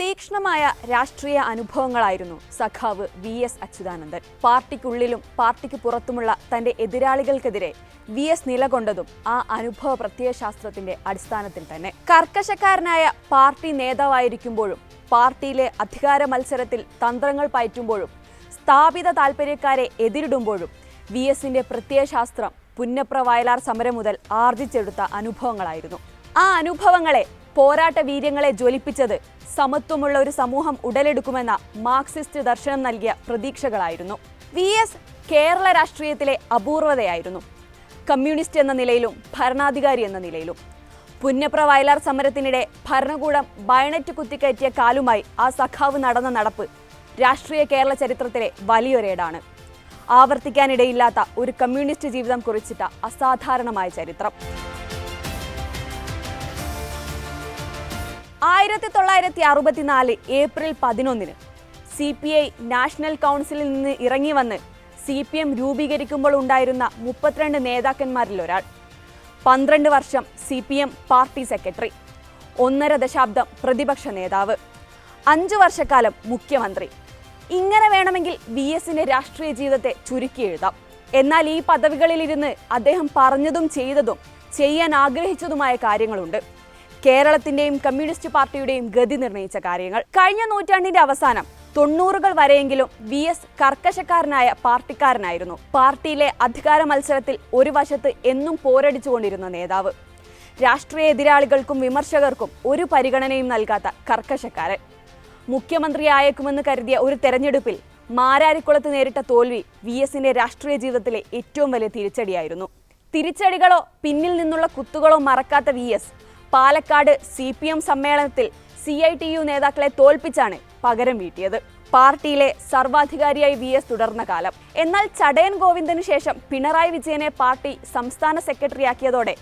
തീക്ഷ്ണമായ രാഷ്ട്രീയ അനുഭവങ്ങളായിരുന്നു സഖാവ് വി എസ് അച്യുതാനന്ദൻ. പാർട്ടിക്കുള്ളിലും പാർട്ടിക്ക് പുറത്തുമുള്ള തന്റെ എതിരാളികൾക്കെതിരെ വി എസ് നിലകൊണ്ടതും ആ അനുഭവ പ്രത്യയശാസ്ത്രത്തിന്റെ അടിസ്ഥാനത്തിൽ തന്നെ. കർക്കശക്കാരനായ പാർട്ടി നേതാവായിരിക്കുമ്പോഴും പാർട്ടിയിലെ അധികാര മത്സരത്തിൽ തന്ത്രങ്ങൾ പയറ്റുമ്പോഴും സ്ഥാപിത താൽപ്പര്യക്കാരെ എതിരിടുമ്പോഴും വി എസിന്റെ പ്രത്യയശാസ്ത്രം പുന്നപ്ര വയലാർ സമരം മുതൽ ആർജിച്ചെടുത്ത അനുഭവങ്ങളായിരുന്നു. ആ അനുഭവങ്ങളെ പോരാട്ട വീര്യങ്ങളെ ജ്വലിപ്പിച്ചത് സമത്വമുള്ള ഒരു സമൂഹം ഉടലെടുക്കുമെന്ന മാർക്സിസ്റ്റ് ദർശനം നൽകിയ പ്രതീക്ഷകളായിരുന്നു. വി എസ് കേരള രാഷ്ട്രീയത്തിലെ അപൂർവതയായിരുന്നു. കമ്മ്യൂണിസ്റ്റ് എന്ന നിലയിലും ഭരണാധികാരി എന്ന നിലയിലും. പുന്നപ്ര വയലാർ സമരത്തിനിടെ ഭരണകൂടം ബയണറ്റ് കുത്തിക്കയറ്റിയ കാലുമായി ആ സഖാവ് നടന്ന നടപ്പ് രാഷ്ട്രീയ കേരള ചരിത്രത്തിലെ വലിയൊരേടാണ്. ആവർത്തിക്കാനിടയില്ലാത്ത ഒരു കമ്മ്യൂണിസ്റ്റ് ജീവിതം കുറിച്ചിട്ട അസാധാരണമായ ചരിത്രം. ആയിരത്തി തൊള്ളായിരത്തി അറുപത്തിനാല് ഏപ്രിൽ പതിനൊന്നിന് സി പി ഐ നാഷണൽ കൗൺസിലിൽ നിന്ന് ഇറങ്ങി വന്ന് സി പി എം രൂപീകരിക്കുമ്പോൾ ഉണ്ടായിരുന്ന മുപ്പത്തിരണ്ട് നേതാക്കന്മാരിൽ ഒരാൾ. പന്ത്രണ്ട് വർഷം C P M party secretary. ഒന്നര ദശാബ്ദം പ്രതിപക്ഷ നേതാവ്. അഞ്ചു വർഷക്കാലം മുഖ്യമന്ത്രി. ഇങ്ങനെ വേണമെങ്കിൽ വി എസിന്റെ രാഷ്ട്രീയ ജീവിതത്തെ ചുരുക്കി എഴുതാം. എന്നാൽ ഈ പദവികളിലിരുന്ന് അദ്ദേഹം പറഞ്ഞതും ചെയ്തതും ചെയ്യാൻ ആഗ്രഹിച്ചതുമായ കാര്യങ്ങളുണ്ട്. കേരളത്തിന്റെയും കമ്മ്യൂണിസ്റ്റ് പാർട്ടിയുടെയും ഗതി നിർണയിച്ച കാര്യങ്ങൾ. കഴിഞ്ഞ നൂറ്റാണ്ടിന്റെ അവസാനം തൊണ്ണൂറുകൾ വരെയെങ്കിലും വി എസ് കർക്കശക്കാരനായ പാർട്ടിക്കാരനായിരുന്നു. പാർട്ടിയിലെ അധികാര മത്സരത്തിൽ ഒരു വശത്ത് എന്നും പോരടിച്ചുകൊണ്ടിരുന്ന നേതാവ്. രാഷ്ട്രീയ എതിരാളികൾക്കും വിമർശകർക്കും ഒരു പരിഗണനയും നൽകാത്ത കർക്കശക്കാരൻ. മുഖ്യമന്ത്രിയായേക്കുമെന്ന് കരുതിയ ഒരു തെരഞ്ഞെടുപ്പിൽ മാരാരിക്കുളത്ത് നേരിട്ട തോൽവി വി എസിന്റെ രാഷ്ട്രീയ ജീവിതത്തിലെ ഏറ്റവും വലിയ തിരിച്ചടിയായിരുന്നു. തിരിച്ചടികളോ പിന്നിൽ നിന്നുള്ള കുത്തുകളോ മറക്കാത്ത V S Palakkad C P M സമ്മേളനത്തിൽ സി ഐ ടി യു നേതാക്കളെ തോൽപ്പിച്ചാണ് പകരം വീട്ടിയത്. പാർട്ടിയിലെ സർവാധികാരിയായി വി എസ് തുടർന്ന കാലം. എന്നാൽ ചടയൻ ഗോവിന്ദന് ശേഷം പിണറായി വിജയനെ പാർട്ടി സംസ്ഥാന സെക്രട്ടറിയാക്കിയതോടെ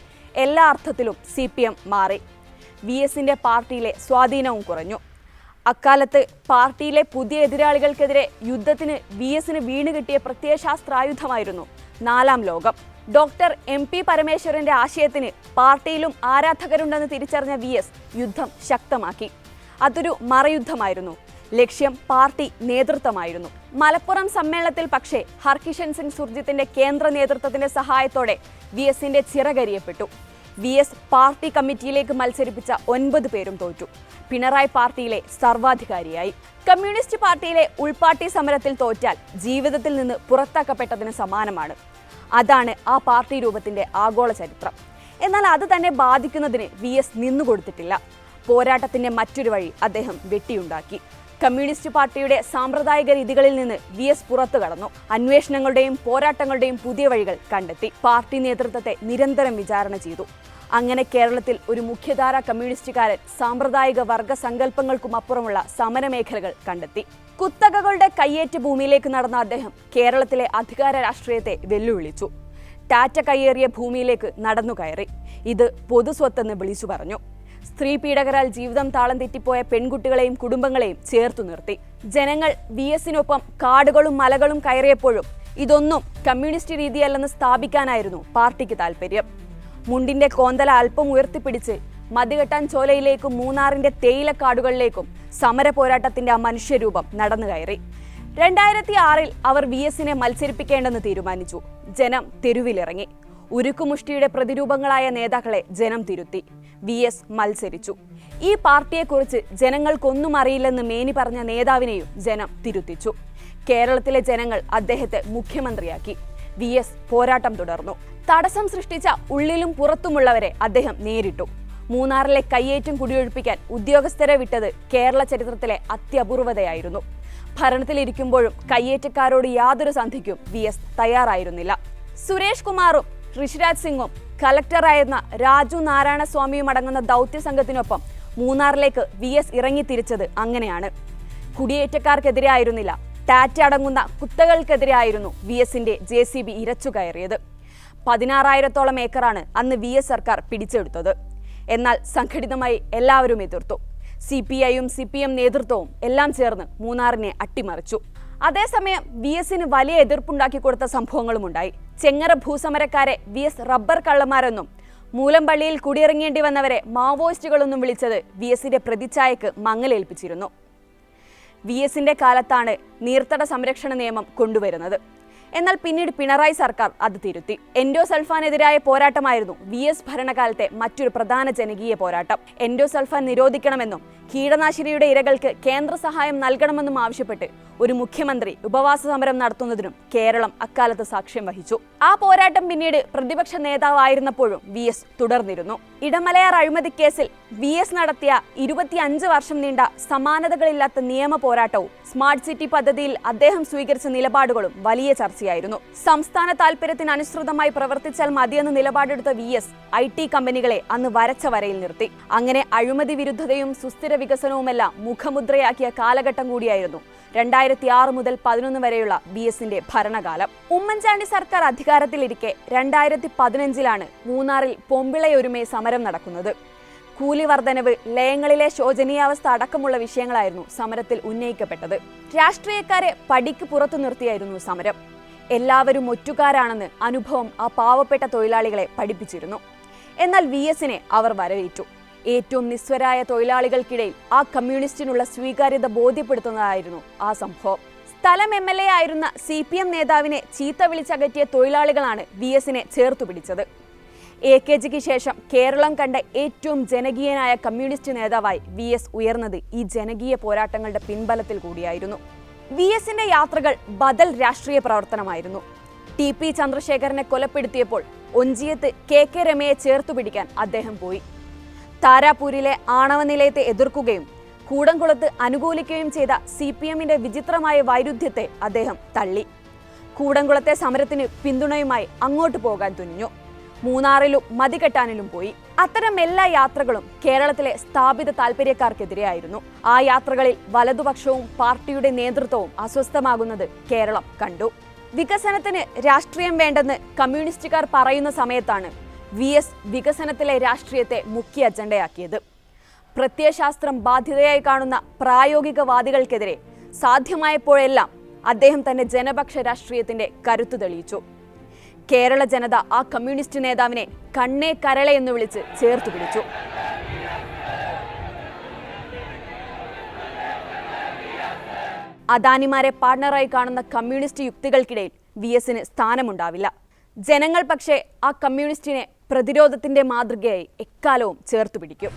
എല്ലാ അർത്ഥത്തിലും സി പി എം മാറി. വി എസിന്റെ പാർട്ടിയിലെ സ്വാധീനവും കുറഞ്ഞു. അക്കാലത്ത് പാർട്ടിയിലെ പുതിയ എതിരാളികൾക്കെതിരെ യുദ്ധത്തിന് വി എസിന് വീണ് കിട്ടിയ പ്രത്യയശാസ്ത്രായുധമായിരുന്നു നാലാം ലോകം. ഡോക്ടർ എം പി പരമേശ്വരന്റെ ആശയത്തിന് പാർട്ടിയിലും ആരാധകരുണ്ടെന്ന് തിരിച്ചറിഞ്ഞ വി എസ് യുദ്ധം ശക്തമാക്കി. അതൊരു മറയുദ്ധമായിരുന്നു. ലക്ഷ്യം പാർട്ടി നേതൃത്വമായിരുന്നു. മലപ്പുറം സമ്മേളനത്തിൽ പക്ഷേ ഹർകിഷൻ സിംഗ് സുർജിത്തിന്റെ കേന്ദ്ര നേതൃത്വത്തിന്റെ സഹായത്തോടെ വി എസിന്റെ ചിറകരിയപ്പെട്ടു. വി എസ് പാർട്ടി കമ്മിറ്റിയിലേക്ക് മത്സരിപ്പിച്ച ഒൻപത് പേരും തോറ്റു. പിണറായി പാർട്ടിയിലെ സർവാധികാരിയായി. കമ്മ്യൂണിസ്റ്റ് പാർട്ടിയിലെ ഉൾപാർട്ടി സമരത്തിൽ തോറ്റാൽ ജീവിതത്തിൽ നിന്ന് പുറത്താക്കപ്പെട്ടതിന് സമാനമാണ്. അതാണ് ആ പാർട്ടി രൂപത്തിന്റെ ആഗോള ചരിത്രം. എന്നാൽ അത് തന്നെ ബാധിക്കുന്നതിന് വി എസ് നിന്നുകൊടുത്തിട്ടില്ല പോരാട്ടത്തിന്റെ മറ്റൊരു വഴി അദ്ദേഹം വെട്ടിയുണ്ടാക്കി. കമ്മ്യൂണിസ്റ്റ് പാർട്ടിയുടെ സാമ്പ്രദായിക രീതികളിൽ നിന്ന് വി എസ് പുറത്തു കടന്നു. അന്വേഷണങ്ങളുടെയും പോരാട്ടങ്ങളുടെയും പുതിയ വഴികൾ കണ്ടെത്തി. പാർട്ടി നേതൃത്വത്തെ നിരന്തരം വിചാരണ ചെയ്തു. അങ്ങനെ കേരളത്തിൽ ഒരു മുഖ്യധാര കമ്മ്യൂണിസ്റ്റുകാരൻ സാമ്പ്രദായിക വർഗ സങ്കല്പങ്ങൾക്കും അപ്പുറമുള്ള സമരമേഖലകൾ കണ്ടെത്തി. കുത്തകകളുടെ കയ്യേറ്റ ഭൂമിയിലേക്ക് നടന്ന അദ്ദേഹം കേരളത്തിലെ അധികാര രാഷ്ട്രീയത്തെ വെല്ലുവിളിച്ചു. ടാറ്റ കയ്യേറിയ ഭൂമിയിലേക്ക് നടന്നു കയറി. ഇത് പൊതുസ്വത്തെന്ന് വിളിച്ചു പറഞ്ഞു. സ്ത്രീ പീഡകരാൽ ജീവിതം താളം തെറ്റിപ്പോയ പെൺകുട്ടികളെയും കുടുംബങ്ങളെയും ചേർത്തു നിർത്തി. ജനങ്ങൾ വി എസിനൊപ്പം കാടുകളും മലകളും കയറിയപ്പോഴും ഇതൊന്നും കമ്മ്യൂണിസ്റ്റ് രീതിയല്ലെന്ന് സ്ഥാപിക്കാനായിരുന്നു പാർട്ടിക്ക് താല്പര്യം മുണ്ടിന്റെ കോന്തല അല്പം ഉയർത്തിപ്പിടിച്ച് മതികെട്ടാൻ ചോലയിലേക്കും മൂന്നാറിന്റെ തേയിലക്കാടുകളിലേക്കും സമര പോരാട്ടത്തിന്റെ ആ മനുഷ്യരൂപം നടന്നു കയറി. രണ്ടായിരത്തി ആറിൽ അവർ വി എസിനെ മത്സരിപ്പിക്കേണ്ടെന്ന് തീരുമാനിച്ചു. ജനം തെരുവിലിറങ്ങി. ഉരുക്കുമുഷ്ടിയുടെ പ്രതിരൂപങ്ങളായ നേതാക്കളെ ജനം തിരുത്തി. വി എസ് മത്സരിച്ചു. ഈ പാർട്ടിയെക്കുറിച്ച് ജനങ്ങൾക്കൊന്നും അറിയില്ലെന്ന് മേനി പറഞ്ഞ നേതാവിനെയും ജനം തിരുത്തിച്ചു. കേരളത്തിലെ ജനങ്ങൾ അദ്ദേഹത്തെ മുഖ്യമന്ത്രിയാക്കി. വി എസ് പോരാട്ടം തുടർന്നു. തടസ്സം സൃഷ്ടിച്ച ഉള്ളിലും പുറത്തുമുള്ളവരെ അദ്ദേഹം നേരിട്ടു. മൂന്നാറിലെ കയ്യേറ്റം കുടിയൊഴിപ്പിക്കാൻ ഉദ്യോഗസ്ഥരെ വിട്ടത് കേരള ചരിത്രത്തിലെ അത്യപൂർവതയായിരുന്നു. ഭരണത്തിലിരിക്കുമ്പോഴും കയ്യേറ്റക്കാരോട് യാതൊരു സന്ധിക്കും വി എസ് തയ്യാറായിരുന്നില്ല. സുരേഷ് കുമാറും ഋഷിരാജ് സിംഗും കലക്ടറായിരുന്ന രാജു നാരായണ സ്വാമിയും അടങ്ങുന്ന ദൗത്യ സംഘത്തിനൊപ്പം മൂന്നാറിലേക്ക് വി എസ് ഇറങ്ങിത്തിരിച്ചത് അങ്ങനെയാണ്. കുടിയേറ്റക്കാർക്കെതിരെ ആയിരുന്നില്ല ടാറ്റ അടങ്ങുന്ന കുത്തകൾക്കെതിരെ ആയിരുന്നു വി എസിന്റെ ജെ സി ബി ഇരച്ചു കയറിയത് പതിനാറായിരത്തോളം ഏക്കറാണ് അന്ന് വി എസ് സർക്കാർ പിടിച്ചെടുത്തത്. എന്നാൽ സംഘടിതമായി എല്ലാവരും എതിർത്തു. സി പി ഐയും സി പി എം നേതൃത്വവും എല്ലാം ചേർന്ന് മൂന്നാറിനെ അട്ടിമറിച്ചു. അതേസമയം വി എസിന് വലിയ എതിർപ്പുണ്ടാക്കി കൊടുത്ത സംഭവങ്ങളും ഉണ്ടായി. ചെങ്ങറ ഭൂസമരക്കാരെ വി എസ് റബ്ബർ കള്ളന്മാരെന്നും മൂലമ്പള്ളിയിൽ കുടിയിറങ്ങേണ്ടി വന്നവരെ മാവോയിസ്റ്റുകളെന്നും വിളിച്ചത് വി എസിന്റെ പ്രതിച്ഛായക്ക് മങ്ങലേൽപ്പിച്ചിരുന്നു. വി എസിന്റെ കാലത്താണ് നീർത്തട സംരക്ഷണ നിയമം കൊണ്ടുവരുന്നത്. എന്നാൽ പിന്നീട് പിണറായി സർക്കാർ അത് തിരുത്തി. എൻഡോസൾഫാനെതിരായ പോരാട്ടമായിരുന്നു വി എസ് ഭരണകാലത്തെ മറ്റൊരു പ്രധാന ജനകീയ പോരാട്ടം. എൻഡോസൾഫാൻ നിരോധിക്കണമെന്നും കീടനാശിനിയുടെ ഇരകൾക്ക് കേന്ദ്ര സഹായം നൽകണമെന്നും ആവശ്യപ്പെട്ട് ഒരു മുഖ്യമന്ത്രി ഉപവാസ സമരം നടത്തുന്നതിനും കേരളം അക്കാലത്ത് സാക്ഷ്യം വഹിച്ചു. ആ പോരാട്ടം പിന്നീട് പ്രതിപക്ഷ നേതാവായിരുന്നപ്പോഴും വി എസ് തുടർന്നിരുന്നു. ഇടമലയാർ അഴിമതി കേസിൽ വി എസ് നടത്തിയ ഇരുപത്തിയഞ്ച് വർഷം നീണ്ട സമാനതകളില്ലാത്ത നിയമ പോരാട്ടവും സ്മാർട്ട് സിറ്റി പദ്ധതിയിൽ അദ്ദേഹം സ്വീകരിച്ച നിലപാടുകളും വലിയ ചർച്ചയായിരുന്നു. സംസ്ഥാന താൽപര്യത്തിന് അനുസൃതമായി പ്രവർത്തിച്ചാൽ മതിയെന്ന നിലപാടെടുത്ത വി എസ് ഐ ടി കമ്പനികളെ അന്ന് വരച്ച വരയിൽ നിർത്തി. അങ്ങനെ അഴിമതി വിരുദ്ധതയും സുസ്ഥിര വികസനവുമെല്ലാം മുഖമുദ്രയാക്കിയ കാലഘട്ടം കൂടിയായിരുന്നു രണ്ടായിരത്തി ആറ് മുതൽ പതിനൊന്ന് വരെയുള്ള ബി എസിന്റെ ഭരണകാലം. ഉമ്മൻചാണ്ടി സർക്കാർ അധികാരത്തിലിരിക്കെ രണ്ടായിരത്തി പതിനഞ്ചിലാണ് മൂന്നാറിൽ പൊമ്പിളയൊരുമേ സമരം നടക്കുന്നത്. കൂലി വർധനവ് ലയങ്ങളിലെ ശോചനീയാവസ്ഥ അടക്കമുള്ള വിഷയങ്ങളായിരുന്നു സമരത്തിൽ ഉന്നയിക്കപ്പെട്ടത്. രാഷ്ട്രീയക്കാരെ പടിക്ക് പുറത്തു നിർത്തിയായിരുന്നു സമരം. എല്ലാവരും ഒറ്റുകാരാണെന്ന് അനുഭവം ആ പാവപ്പെട്ട തൊഴിലാളികളെ പഠിപ്പിച്ചിരുന്നു. എന്നാൽ വി എസിനെ അവർ വരവേറ്റു. ഏറ്റവും നിസ്വരായ തൊഴിലാളികൾക്കിടയിൽ ആ കമ്മ്യൂണിസ്റ്റിനുള്ള സ്വീകാര്യത ബോധ്യപ്പെടുത്തുന്നതായിരുന്നു ആ സംഭവം. സ്ഥലം എം എൽ എ ആയിരുന്ന സി പി എം നേതാവിനെ ചീത്ത വിളിച്ചകറ്റിയ തൊഴിലാളികളാണ് വി എസിനെ ചേർത്തു പിടിച്ചത്. എ കെ ജിക്ക് ശേഷം കേരളം കണ്ട ഏറ്റവും ജനകീയനായ കമ്മ്യൂണിസ്റ്റ് നേതാവായി വി എസ് ഉയർന്നത് ഈ ജനകീയ പോരാട്ടങ്ങളുടെ പിൻബലത്തിൽ കൂടിയായിരുന്നു. വി എസിന്റെ യാത്രകൾ ബദൽ രാഷ്ട്രീയ പ്രവർത്തനമായിരുന്നു. ടി പി ചന്ദ്രശേഖരനെ കൊലപ്പെടുത്തിയപ്പോൾ ഒഞ്ചിയത്ത് കെ കെ രമയെ ചേർത്തു പിടിക്കാൻ അദ്ദേഹം പോയി. താരാപൂരിലെ ആണവ നിലയത്തെ എതിർക്കുകയും കൂടംകുളത്ത് അനുകൂലിക്കുകയും ചെയ്ത സി പി എമ്മിന്റെ വിചിത്രമായ വൈരുദ്ധ്യത്തെ അദ്ദേഹം തള്ളി. കൂടംകുളത്തെ സമരത്തിന് പിന്തുണയുമായി അങ്ങോട്ട് പോകാൻ തുനിഞ്ഞു. മൂന്നാറിലും മതികെട്ടാനിലും പോയി. അത്തരം എല്ലാ യാത്രകളും കേരളത്തിലെ സ്ഥാപിത താല്പര്യക്കാർക്കെതിരെയായിരുന്നു ആ യാത്രകളിൽ വലതുപക്ഷവും പാർട്ടിയുടെ നേതൃത്വവും അസ്വസ്ഥമാകുന്നത് കേരളം കണ്ടു. വികസനത്തിന് രാഷ്ട്രീയം വേണ്ടെന്ന് കമ്മ്യൂണിസ്റ്റുകാർ പറയുന്ന സമയത്താണ് വി എസ് വികസനത്തിലെ രാഷ്ട്രീയത്തെ മുഖ്യ അജണ്ടയാക്കിയത്. പ്രത്യയശാസ്ത്രം ബാധ്യതയായി കാണുന്ന പ്രായോഗികവാദികൾക്കെതിരെ സാധ്യമായപ്പോഴെല്ലാം അദ്ദേഹം തന്റെ ജനപക്ഷ രാഷ്ട്രീയത്തിന്റെ കരുത്തു തെളിയിച്ചു. കേരള ജനത ആ കമ്മ്യൂണിസ്റ്റ് നേതാവിനെ കണ്ണേ കരളെ എന്ന് വിളിച്ച് ചേർത്തു പിടിച്ചു. അദാനിമാരെ പാർട്ണറായി കാണുന്ന കമ്മ്യൂണിസ്റ്റ് യുക്തികൾക്കിടയിൽ വി എസിന് സ്ഥാനമുണ്ടാവില്ല. ജനങ്ങൾ പക്ഷേ ആ കമ്മ്യൂണിസ്റ്റിനെ പ്രതിരോധത്തിന്റെ മാതൃകയായി എക്കാലവും ചേർത്തു പിടിക്കും.